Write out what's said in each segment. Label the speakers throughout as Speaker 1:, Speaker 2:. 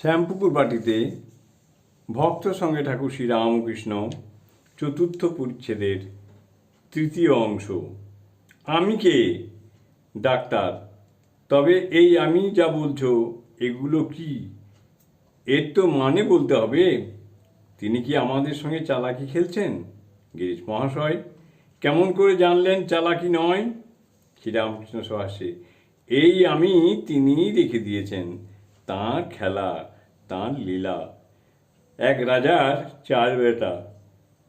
Speaker 1: শ্যামপুকুর বাটিতে ভক্ত সঙ্গে ঠাকুর শ্রী রামকৃষ্ণ চতুর্থ পরিচ্ছেদের তৃতীয় অংশ। আমি কে? ডাক্তার। তবে এই আমি যা বলছো, এগুলো কি? এর তো মানে বলতে হবে। তিনি কি আমাদের সঙ্গে চালাকি খেলছেন? গিরিশ মহাশয়, কেমন করে জানলেন চালাকি নয়? শ্রীরামকৃষ্ণ সহাসে, এই আমি তিনিই রেখে দিয়েছেন। তাঁর খেলা, তাঁর লীলা। এক রাজার চার বেটা।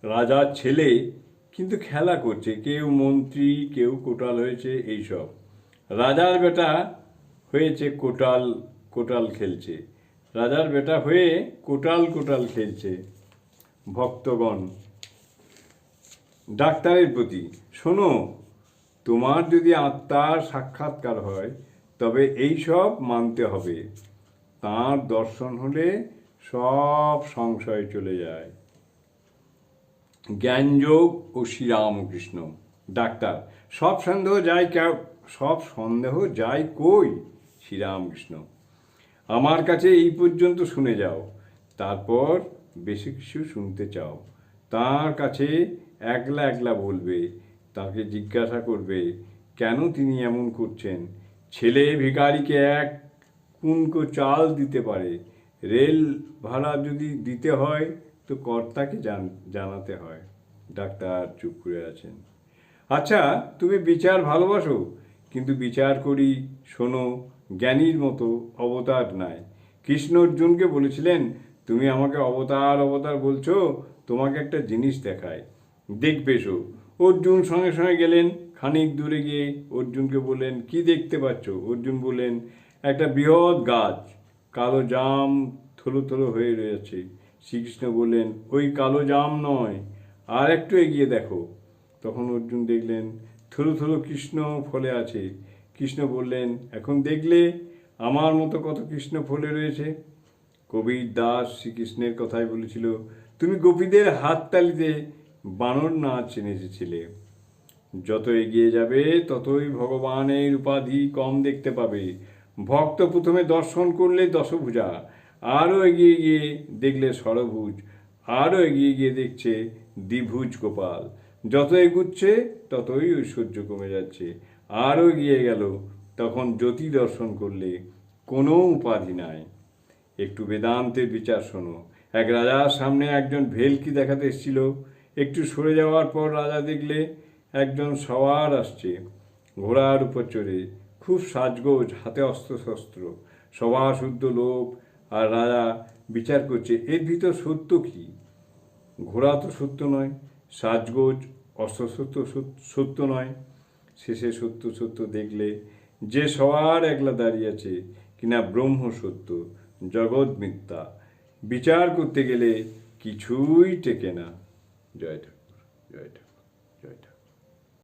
Speaker 1: রাজার ছেলে কিন্তু খেলা করছে, কেউ মন্ত্রী, কেউ কোটাল হয়েছে, এইসব। রাজার বেটা হয়েছে কোটাল কোটাল খেলছে। রাজার বেটা হয়ে কোটাল কোটাল খেলছে ভক্তগণ। ডাক্তারের প্রতি, শোনো, তোমার যদি আত্মার সাক্ষাৎকার হয়, তবে এই সব মানতে হবে। তাঁর দর্শন হলে সব সংশয় চলে যায়। জ্ঞানযোগ ও শ্রীরামকৃষ্ণ। ডাক্তার, সব সন্দেহ যায় সব সন্দেহ যায় কই? শ্রীরামকৃষ্ণ। আমার কাছে এই পর্যন্ত শুনে যাও। তারপর বেশি কিছু শুনতে চাও। তার কাছে একলা একলা বলবে, তাকে জিজ্ঞাসা করবে, কেন তিনি এমন করছেন? ছেলে ভিখারিকে এক কুনকো চাল দিতে পারে। রেল ভাড়া যদি দিতে হয়, তো কর্তাকে জান- জানাতে হয়। ডাক্তার চুপ করে আছেন। আচ্ছা তুমি বিচার ভালোবাসো, কিন্তু বিচার করি শোনো, জ্ঞানীর মতো অবতার নাই। কৃষ্ণ অর্জুনকে বলেছিলেন, তুমি আমাকে অবতার অবতার বলছো, তোমাকে একটা জিনিস দেখায়। দেখবে শো অর্জুন সঙ্গে সঙ্গে গেলেন। খানিক দূরে গিয়ে অর্জুনকে বললেন, কি দেখতে পাচ্ছ? অর্জুন বললেন একটা বৃহৎ গাছ, কালো জাম থলো থলো হয়ে রয়েছে। শ্রীকৃষ্ণ বললেন, ওই কালো জাম নয়। আর একটু এগিয়ে দেখো। তখন অর্জুন দেখলেন, থলো থলো কৃষ্ণ ফলে আছে। কৃষ্ণ বললেন, এখন দেখলে আমার মতো কত কৃষ্ণ ফলে রয়েছে? কবির দাস শ্রীকৃষ্ণের কথাই বলেছিল, তুমি গোপীদের হাততালিতে বানর নাচ নেচেছিলে যত এগিয়ে যাবে, ততই ভগবানের উপাধি কম দেখতে পাবে। ভক্ত প্রথমে দর্শন করলে দশভুজা, আরও এগিয়ে গিয়ে দেখলে ষড়ভুজ, আরও এগিয়ে গিয়ে দেখছে দ্বিভুজ গোপাল। যত এগুচ্ছে, ততই ঐশ্বর্য কমে যাচ্ছে। আরও এগিয়ে গেল, তখন জ্যোতি দর্শন করলে কোনো উপাধি নাই। একটু বেদান্তের বিচার শোনো। এক রাজার সামনে একজন ভেলকি দেখাতে এসেছিল। একটু সরে যাওয়ার পর রাজা দেখলে একজন সওয়ার আসছে। ঘোড়ার উপর চড়ে খুব সাজগোজ, হাতে অস্ত্র শস্ত্র সভা শুদ্ধ লোক আর রাজা বিচার করছে। এর ভিতর সত্য কি? ঘোড়া তো সত্য নয়, সাজগোজ, অস্ত্রশস্ত্র সত্য নয়। শেষে সত্য সত্য দেখলে যে সবার একলা দাঁড়িয়ে আছে কিনা ব্রহ্ম সত্য, জগৎ মিথ্যা। বিচার করতে গেলে কিছুই টেকে না। জয় ঠাকুর জয় ঠাকুর জয় ঠাকুর।